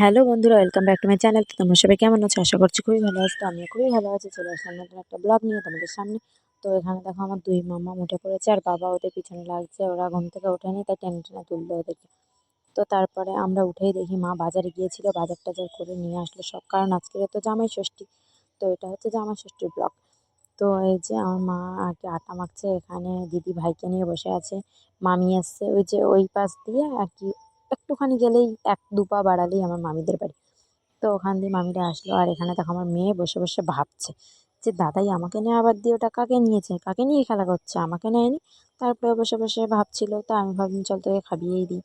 Hello বন্ধুরা welcome back to my channel তো তোমরা সবাই কেমন আছো? আশা করছি খুবই ভালো আছো। তো আমিও খুবই ভালো আছি। চলে আসলাম নতুন একটা ব্লগ নিয়ে তোমাদের সামনে। তো এখানে দেখো আমার দুই মামা উঠে পড়েছে আর বাবা ওদের পিছনে লাগছে। ওরা ঘুম থেকে ওঠেনি, তাই টেনে টেনে তুললো ওদেরকে। তো তারপরে আমরা উঠেই দেখি মা বাজারে গিয়েছিল, বাজার টাজার করে নিয়ে আসলো সব। কারণ আজকে তো জামাই ষষ্ঠী, তো এটা হচ্ছে জামাই ষষ্ঠীর ব্লগ তো এই যে আমার মা আগে আটা মাখছে, এখানে দিদি ভাইকে নিয়ে বসে আছে। মামি আসছে, ওই যে ওই পাশ দিয়ে আর কি একটুখানি গেলেই এক দু পা বাড়ালেই আমার মামিদের বাড়ি। তো ওখান দিয়ে মামিরা আসলো আর এখানে দেখো আমার মেয়ে বসে বসে ভাবছে যে, দাদাই আমাকে নিয়ে আবার দিয়ে ওটা কাকে নিয়েছে? কাকে নিয়ে খেলা করছে? আমাকে নেয়নি? তারপরে বসে বসে ভাবছিল, তো আমি ভাবলাম চল তোকে খাবিয়েই দিই।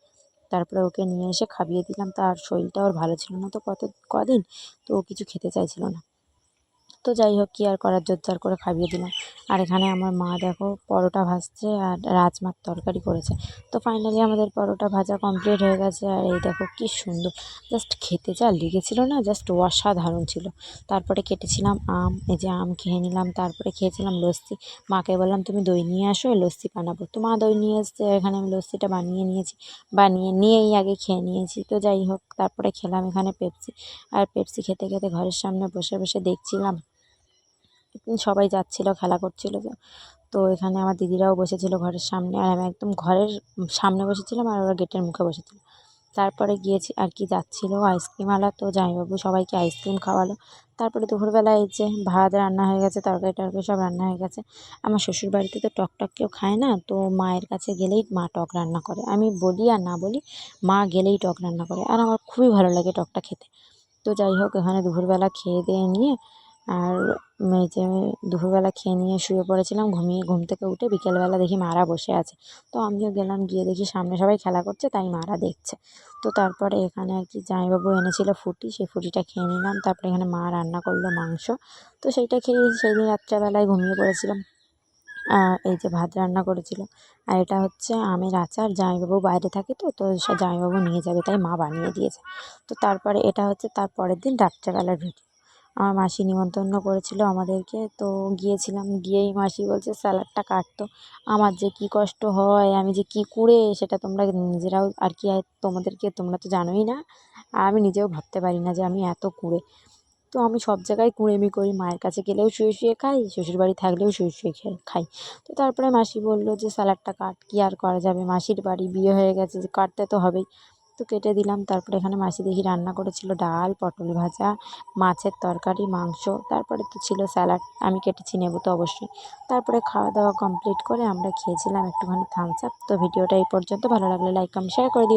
তারপরে ওকে নিয়ে এসে খাবিয়ে দিলাম। তার শরীরটা ওর ভালো ছিল না তো কত, কদিন তো ও কিছু খেতে চাইছিল না। তো যাই হোক, কী আর করার, জোরজার করে খাইয়ে দিলাম। আর এখানে আমার মা দেখো পরোটা ভাজছে আর রাজমার তরকারি করেছে। তো ফাইনালি আমাদের পরোটা ভাজা কমপ্লিট হয়ে গেছে আর এই দেখো কী সুন্দর। জাস্ট খেতে যা লেগেছিলো না জাস্ট অসাধারণ ছিল। তারপরে কেটেছিলাম আম, এই যে আম খেয়ে নিলাম, তারপরে খেয়েছিলাম লস্যি। মাকে বললাম, তুমি দই নিয়ে আসো, লস্যি বানাবো। তো মা দই নিয়ে এসছে এখানে আমি লস্যিটা বানিয়ে নিয়েছি, বানিয়ে নিয়েই আগে খেয়ে নিয়েছি। তো যাই হোক, তারপরে খেলাম এখানে পেপসি আর পেপসি খেতে খেতে ঘরের সামনে বসে বসে দেখছিলাম সবাই যাচ্ছিল, খেলা করছিল তো এখানে আমার দিদিরাও বসেছিল ঘরের সামনে আর আমি একদম ঘরের সামনে বসেছিলাম আর ওরা গেটের মুখে বসেছিল। তারপরে গিয়েছি আর কি যাচ্ছিল আইসক্রিমওয়ালা তো জামাইবাবু সবাইকে আইসক্রিম খাওয়ালো। তারপরে দুপুরবেলা এই যে ভাত রান্না হয়ে গেছে, তরকারি টরকারি সব রান্না হয়ে গেছে। আমার শ্বশুর বাড়িতে তো টক টক কেউ খায় না, তো মায়ের কাছে গেলেই মা টক রান্না করে। আমি বলি আর না বলি, মা গেলেই টক রান্না করে। আর আমার খুবই ভালো লাগে টকটা খেতে। তো যাই হোক, এখানে দুপুরবেলা খেয়ে দিয়ে নিয়ে আর যে দুপুরবেলা খেয়ে নিয়ে শুয়ে পড়েছিলাম, ঘুমিয়ে ঘুম থেকে উঠে বিকেলবেলা দেখি মারা বসে আছে। তো আমিও গেলাম, গিয়ে দেখি সামনে সবাই খেলা করছে, তাই মারা দেখছে। তো তারপরে এখানে আর কি জামাইবাবু এনেছিল ফুটি, সেই ফুটিটা খেয়ে নিলাম। তারপরে এখানে মা রান্না করল মাংস। তো সেইটা খেয়ে সেই দিন রাত্রেবেলায় ঘুমিয়ে পড়েছিলাম। এই যে ভাত রান্না করেছিল। আর এটা হচ্ছে আমের আচার, জামাইবাবু বাইরে থাকে তো তো সে জামাইবাবু নিয়ে যাবে, তাই মা বানিয়ে দিয়েছে। তো তারপরে এটা হচ্ছে তার পরের দিন রাত্রেবেলার ভিডিও আমার মাসি নিমন্ত্রণ করেছিল আমাদেরকে। তো গিয়েছিলাম, গিয়েই মাসি বলছে, স্যালাডটা কাটতো আমার যে কী কষ্ট হয়, আমি যে কী কুঁড়ে সেটা তোমরা নিজেরাও আর কি তোমাদেরকে তোমরা তো জানোই না। আর আমি নিজেও ভাবতে পারি না যে আমি এত কুঁড়ে। তো আমি সব জায়গায় কুঁড়েমি করি, মায়ের কাছে গেলেও শুয়ে শুয়ে খাই, শ্বশুরবাড়ি থাকলেও শুয়ে শুয়ে খেয়ে খাই। তো তারপরে মাসি বলল যে, স্যালাডটা কাট, কী আর করা যাবে? মাসির বাড়ি বিয়ে হয়ে গেছে যে কাটতে তো হবেই। তো কেটে দিলাম। তারপরে এখানে মাসি দেখি রান্না করেছিল ডাল, পটল ভাজা, মাছের তরকারি, মাংস। তারপরে তো ছিল স্যালাড। আমি কেটেছি, নেব তো অবশ্যই। তারপরে খাওয়া দাওয়া কমপ্লিট করে আমরা খেয়েছিলাম একটুখানি থামস আপ তো ভিডিওটা এই পর্যন্ত। ভালো লাগলে লাইক কমেন্ট শেয়ার করে দিও।